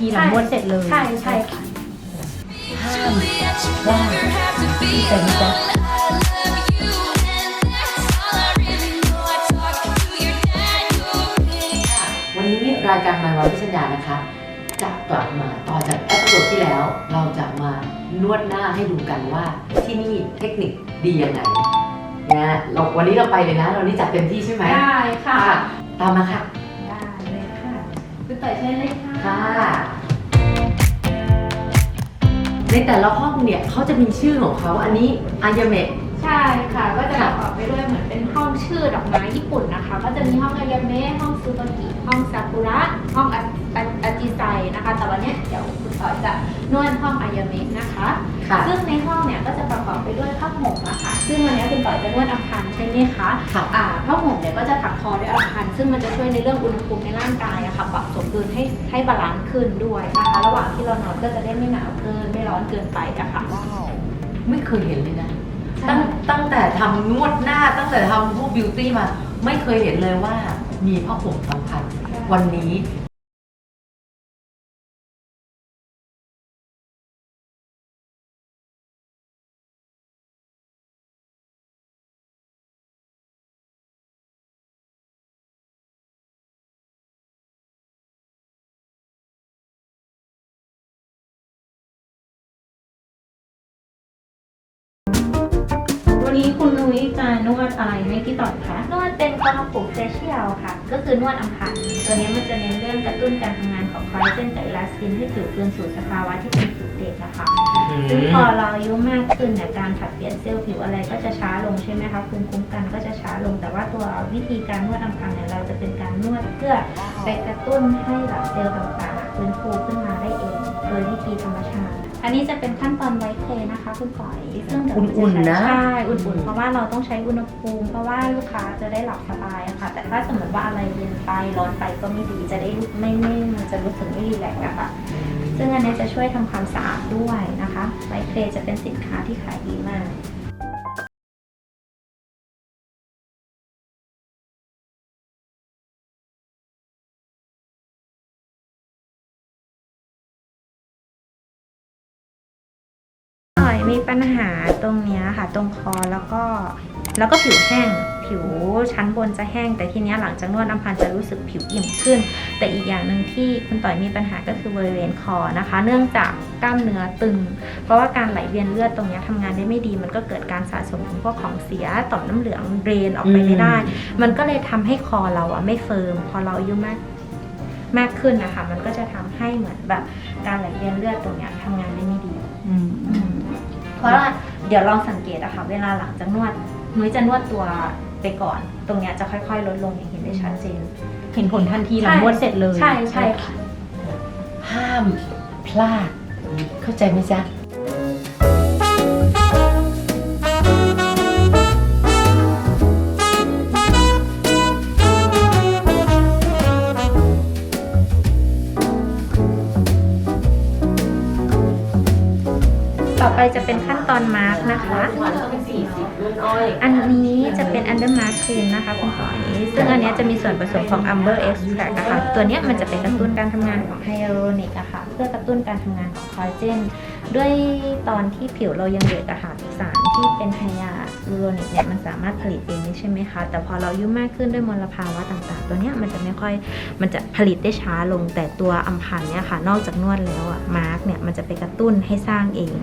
นวดเสร็จเลยใช่ใช่ค่ะห้ามพลาดดีใจไหมจ๊ะวันนี้รายการมายวันพิชัญญานะคะ จะกลับมาต่อจากเอพิโซดที่แล้ว เราจะมานวดหน้าให้ดูกันว่าที่นี่เทคนิคดียังไงนะเราวันนี้เราไปเลยนะ เรานี่จัดเต็มที่ใช่ไหมได้ค่ะ ตามมาค่ะได้เลยค่ะ ต่อยใช้เลยค่ะค่ะ ในแต่ละห้องเนี่ยเขาจะมีชื่อของเขาอันนี้อายาเมะ ใช่ค่ะ ก็จะปค่ะระกอบไปด้วยเหมือนเป็นห้องชื่อดอกไม้ญี่ปุ่นนะคะ ก็จะมีห้องอายาเมะห้องซูบากิห้องซากุระห้องอาอาอาจิไซนะคะ แต่วันเนี้ยเดี๋ยวคุณต่อยจะนวดห้องอายาเมะนะคะค่ะซึ่งในห้องเนี่ยก็จะประกอบไปด้วยผ้าห่มอะค่ะ ซึ่งวันนี้คุณต่อยจะนวดอัมพันธ์ใช่ไหมคะค่ะอ่าผ้าห่มเนี่ยก็จะถักคอด้วยอัมพันธ์ซึ่งมันจะช่วยในเรื่องอุณหภูมิในร่างกายอะค่ะปรับสมดุลให้ให้บาลานซ์ขึ้นด้วยนะคะ ระหว่างที่เรานอนก็จะได้ไม่หนาวเกินไม่ร้อนเกินไปอะค่ะไม่เคยเห็นเลยนะใช่ ตั้งตั้งแต่ทำนวดหน้าตั้งแต่ทำพวกบิวตี้มา ไม่เคยเห็นเลยว่ามีผ้าห่มสำคัญ วันนี้ นนี้คุณนุ้ยจะนวดอะไรให้พี่ต่อยคะ นวดเป็นคอร์ปูเฟเชียลค่ะ ก็คือนวดอัมพันธ์ตัวนี้มันจะเน้นเรื่องกระตุ้นการทำงานของคอลลาเจนกับอิลาสตินให้ผิวคืนสู่สภาวะที่เป็นผิวเด็กนะคะซึ่งพอเราอายุมากขึ้นเนี่ยการผลัดเปลี่ยนเซลล์ผิวอะไรก็จะช้าลงใช่ไหมคะภูมิคุ้มกันก็จะช้าลง แต่ว่าตัววิธีการนวดอัมพันธ์เนี่ยเราจะเป็นการนวดเพื่อไปกระตุ้นให้แบบเซลล์ต่างๆฟื้นฟูขึ้นมาได้เอง โดยวิธีธรรมชาติ อันนี้จะเป็นขั้นตอนไวท์เคลนะคะคุณปอยซึ่งเดี๋ยวเราจอุ่นๆนะ ใช่อุ่นๆเพราะว่าเราต้องใช้อุณหภูมิ เพราะว่าลูกค้าจะได้หลับสบายอะค่ะ แต่ถ้าสมมติว่าอะไรเย็นไปร้อนไปก็ไม่ดีจะได้ไม่ไม่มันจะรู้สึกไม่รีแลกซ์อะค่ะ ซึ่งอันนี้จะช่วยทำความสะอาดด้วยนะคะไลท์เคลจะเป็นสินค้าที่ขายดีมาก หน่อยมีปัญหาตรงเนี้ยค่ะ ตรงคอแล้วก็แล้วก็ผิวแห้ง ผิวชั้นบนจะแห้ง แต่ทีเนี้ยหลังจากนวดน้ำพันธ์จะรู้สึกผิวอิ่มขึ้น แต่อีกอย่างหนึ่งที่คุณต่อยมีปัญหาก็คือบริเวณคอนะคะ เนื่องจากกล้ามเนื้อตึง เพราะว่าการไหลเวียนเลือดตรงเนี้ยทำงานได้ไม่ดี มันก็เกิดการสะสมของพวกของเสียต่อมน้ำเหลืองเดรนออกไปไม่ได้ มันก็เลยทำให้คอเราอะไม่เฟิร์ม พอเราอายุมากมากขึ้นนะคะ มันก็จะทำให้เหมือนแบบการไหลเวียนเลือดตรงเนี้ยทำงานได้ไม่ดีอืม เพราะว่าเดี๋ยวลองสังเกตอะค่ะ เวลาหลังจากนวดนุ้ยจะนวดตัวไปก่อน ตรงเนี้ยจะค่อยๆ ลดลงอย่างเห็นได้ชัดเจน เห็นผลทันทีหลังใช่นวดเสร็จเลย ใช่ใช่ค่ะ ห้ามพลาด เข้าใจไหมจ๊ะ ต่อไปจะเป็นขั้นตอนมาร์กนะคะ อันนี้จะเป็นอันเดอร์มาร์กครีมนะคะคุณปอย ซึ่งอันนี้จะมีส่วนผสมของ amber extract นะคะ ตัวนี้มันจะเป็นกระตุ้นการทำงานของไฮยาลูรอนิกอะค่ะ เพื่อกระตุ้นการทำงานของคอลลาเจน ด้วยตอนที่ผิวเรายังเด็กอะค่ะสารที่เป็นไฮยา ลูโรนิกเนี่ยมันสามารถผลิตเองใช่ไหมคะ แต่พอเราอายุมากขึ้นด้วยมลภาวะต่างๆ ตัวเนี้ยมันจะไม่ค่อยมันจะผลิตได้ช้าลงแต่ตัวอัมพันธ์เนี่ยค่ะนอกจากนวดแล้วอะมาร์กเนี่ยมันจะไปกระตุ้นให้สร้างเอง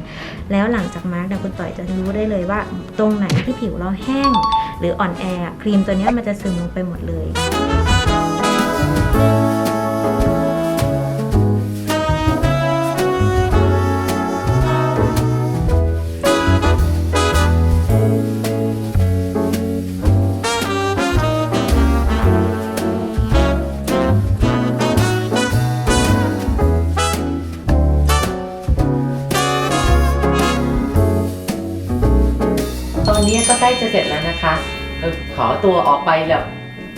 แล้วหลังจากมาร์กเนี่ยคุณต่อยจะรู้ได้เลยว่า ตรงไหนที่ผิวเราแห้ง หรืออ่อนแอครีมตัวเนี้ยมันจะซึมลงไปหมดเลย ล้จะเสร็จแล้วนะคะเอ่อขอตัวออกไปแบบ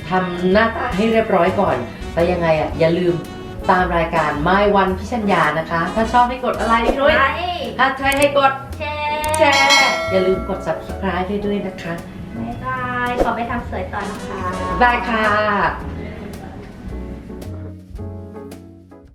ทำหน้าตาให้เรียบร้อยก่อน แต่ยังไงอะอย่าลืมตามรายการ My One พิชัญญานะคะ ถ้าชอบให้กดอะไรด้วยถ้าใช่ให้กดแชแชร์อย่าลืมกด subscribe ให้ด้วยนะคะ บ๊ายบาย ขอไปทำสวยต่อนะคะ ได้ค่ะ